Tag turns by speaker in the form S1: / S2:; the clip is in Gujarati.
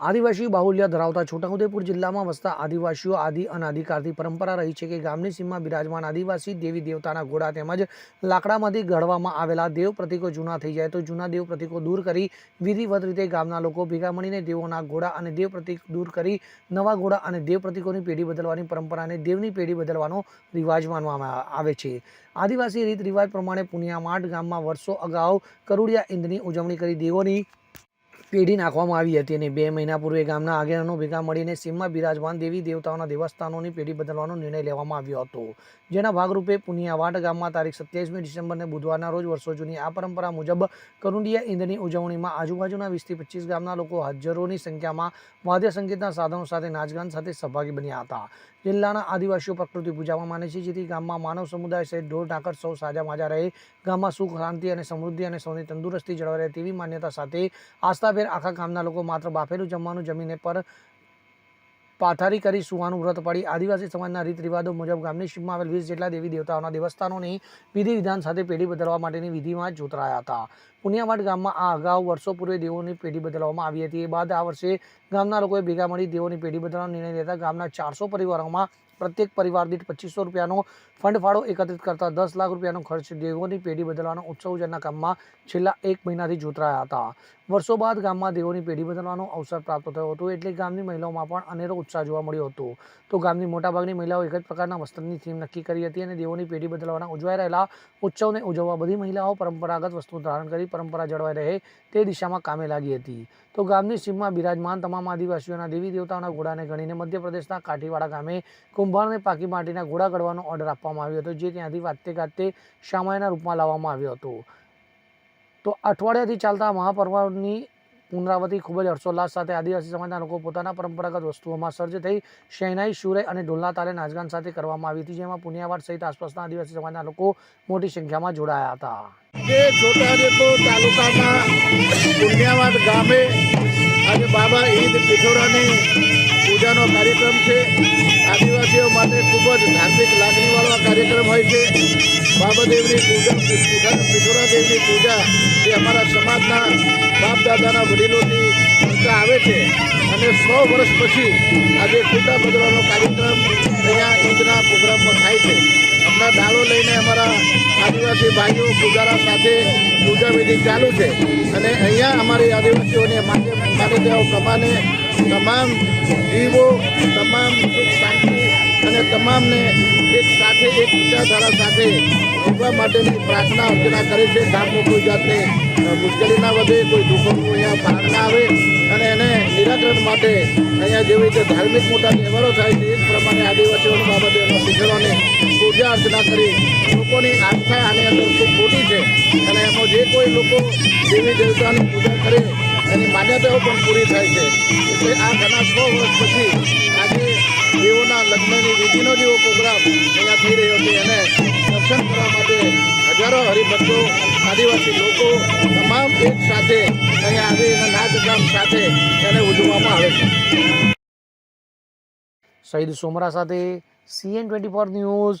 S1: આદિવાસી બાહુલ્ય ધરાવતા છોટાઉદેપુર જિલ્લામાં વસતા આદિવાસીઓ, આદિ અનાદિકાળથી પરંપરા રહી છે કે ગામની સીમમાં બિરાજમાન આદિવાસી દેવી દેવતાના ઘોડા તેમજ લાકડામાંથી ઘડવામાં આવેલા દેવ પ્રતિકો જૂના થઈ જાય તો જૂના દેવ પ્રતિકો દૂર કરી વિધિવત રીતે ગામના લોકો ભેગા મળીને દેવોના ઘોડા અને દેવ પ્રતિક દૂર કરી નવા ઘોડા અને દેવ પ્રતિકોની પેઢી બદલવાની પરંપરાને દેવની પેઢી બદલવાનો રિવાજ માનવામાં આવે છે. આદિવાસી રીત રિવાજ પ્રમાણે પુનિયામાટ ગામમાં વર્ષો અગાઉ કરુડિયા ઈંદની ઉજવણી કરી દેવોની પેઢી નાખવામાં આવી હતી અને બે મહિના પૂર્વે ગામના આગેવાનો ભેગા મળીને સીમમાં બિરાજમાન દેવી દેવતાઓના દેવસ્થાનોની પેઢી બદલવાનો નિર્ણય લેવામાં આવ્યો હતો. જેના ભાગરૂપે પુનિયાવાડ ગામમાં તારીખ સત્યાવીસમી ડિસેમ્બરને બુધવારના રોજ વર્ષો જૂની આ પરંપરા મુજબ કરુંડિયા ઈંદની ઉજવણીમાં આજુબાજુના વીસથી પચીસ ગામના લોકો હજારોની સંખ્યામાં વાદ્ય સંગીતના સાધનો સાથે નાચગાન સાથે સહભાગી બન્યા હતા. જિલ્લાના આદિવાસીઓ પ્રકૃતિ પૂજામાં માને છે, જેથી ગામમાં માનવ સમુદાય સહિત ઢોર ઢાકર સૌ સાજા માજા રહે. ગામમાં સુખ, શાંતિ અને સમૃદ્ધિ અને સૌની તંદુરસ્તી જળવાઈ રહે તેવી માન્યતા સાથે આસ્થાભેર આખા ગામના લોકો માત્ર બાફેલું જમવાનું જમીને પર પાથારી કરી સુવાનું વ્રત પાડી. આદિવાસી સમાજના રીત રિવાજો મુજબ ગામની શિવમાં આવેલ વીસ જેટલા દેવી દેવતાઓના દેવસ્થાનોની વિધિ વિધાન સાથે પેઢી બદલવા માટેની વિધિમાં જોતરાયા હતા. પુનિયાવાડ ગામમાં આ અગાઉ વર્ષો પૂર્વે દેવોની પેઢી બદલવામાં આવી હતી. એ બાદ આ વર્ષે ગામના લોકોએ ભેગા મળી દેવોની પેઢી બદલવાનો નિર્ણય લેતા ગામના ચારસો પરિવારોમાં પ્રત્યેક પરિવાર દીઠ પચીસો રૂપિયાનો ફંડ ફાળો એકત્રિત કરતા દસ લાખ રૂપિયાનો ખર્ચ દેવોની પેઢી બદલવાનો ઉત્સવ જેના કામમાં છેલ્લા એક મહિનાથી જોતરાયા હતા. વર્ષો બાદ ગામમાં દેવોની પેઢી બદલવાનો અવસર પ્રાપ્ત થયો હતો એટલે ગામની મહિલાઓમાં પણ અનેરો ઉત્સાહ જોવા મળ્યો હતો. તો ગામની મોટાભાગની મહિલાઓ એક જ પ્રકારના વસ્ત્રની થીમ નક્કી કરી હતી અને દેવોની પેઢી બદલવાના ઉજવાઈ રહેલા ઉત્સવને ઉજવવા બધી મહિલાઓ પરંપરાગત વસ્તુ ધારણ કરી પરંપરા જળવાઈ રહે તે દિશામાં કામે લાગી હતી. તો ગામની સીમમાં બિરાજમાન તમામ આદિવાસીઓના દેવી દેવતાઓના ઘોડાને ગણીને મધ્યપ્રદેશના કાઠીવાડા ગામે કુંભારને પાકી માટીના ઘોડા ઘડવાનો ઓર્ડર આપવામાં આવ્યો હતો, જે ત્યાંથી વાતે ગાતે શામાયના રૂપમાં લાવવામાં આવ્યો હતો. તો અઠવાડિયાથી ચાલતા મહાપર્વની પુનરાવૃત્તિ ખૂબ જ હર્ષોલ્લાસ સાથે આદિવાસી સમાજના લોકો પોતાના પરંપરાગત વસ્તુઓમાં સર્જ થઈ શહેનાઈ શુરે અને ઢોલના તાલે નાચગાન સાથે કરવામાં આવી હતી, જેમાં પુનિયાવાડ સહિત આસપાસના આદિવાસી સમાજના લોકો મોટી સંખ્યામાં જોડાયા હતા.
S2: જે છોટાઉદેપુર તાલુકાના પુણ્યાવાદ ગામે આજે બાબા ઈદ પિઠોરાની પૂજાનો કાર્યક્રમ છે. આદિવાસીઓ માટે ખૂબ જ ધાર્મિક લાગણીવાળો કાર્યક્રમ હોય છે. બાબાદેવની પૂજા પૂજા- પિઠોરા દેવની પૂજા એ અમારા સમાજના બાપ દાદાના વડીલોથી કરતા આવે છે. અને સો વર્ષ પછી આજે ખોટા બદલવાનો કાર્યક્રમ અહીંયા ઈદના પ્રોગ્રામમાં થાય છે. હમણાં ડાળો લઈને અમારા આદિવાસી ભાઈઓ, પૂજારા સાથે પૂજા ચાલુ છે. અને અહીંયા અમારી આદિવાસીઓને માન્યતાઓ પ્રમાણે તમામ જીવો, તમામ સુખ શાંતિ અને તમામને એક સાથે, એક વિચારધારા સાથે જીવવા માટેની પ્રાર્થના, અર્ચના કરે છે. ગામમાં કોઈ જાતને મુશ્કેલી ના વધે, કોઈ દુઃખોનું અહીંયા ભાર ના આવે અને એને નિરાકરણ માટે અહીંયા જેવી રીતે ધાર્મિક મોટા તહેવારો થાય છે, એ જ પ્રમાણે આદિવાસીઓની બાબતે પૂજા અર્ચના કરી લોકોની આસ્થા આની અંદર ખૂબ મોટી છે. અને એમાં જે કોઈ લોકો દેવી દેવતાની પૂજા કરે એની માન્યતાઓ પણ પૂરી થાય છે. એટલે આ ઘણા સો વર્ષ પછી આજે દેવોના લગ્નની વિધિનો જેવો પ્રોગ્રામ અહીંયા થઈ રહ્યો છે. એને દર્શન કરવા માટે હજારો હરિભક્તો, આદિવાસી લોકો તમામ એક સાથે અહીંયા આવી નાચગામ સાથે એને ઉજવવામાં આવે છે.
S1: શહીદ સોમરા સાથે CN twenty four news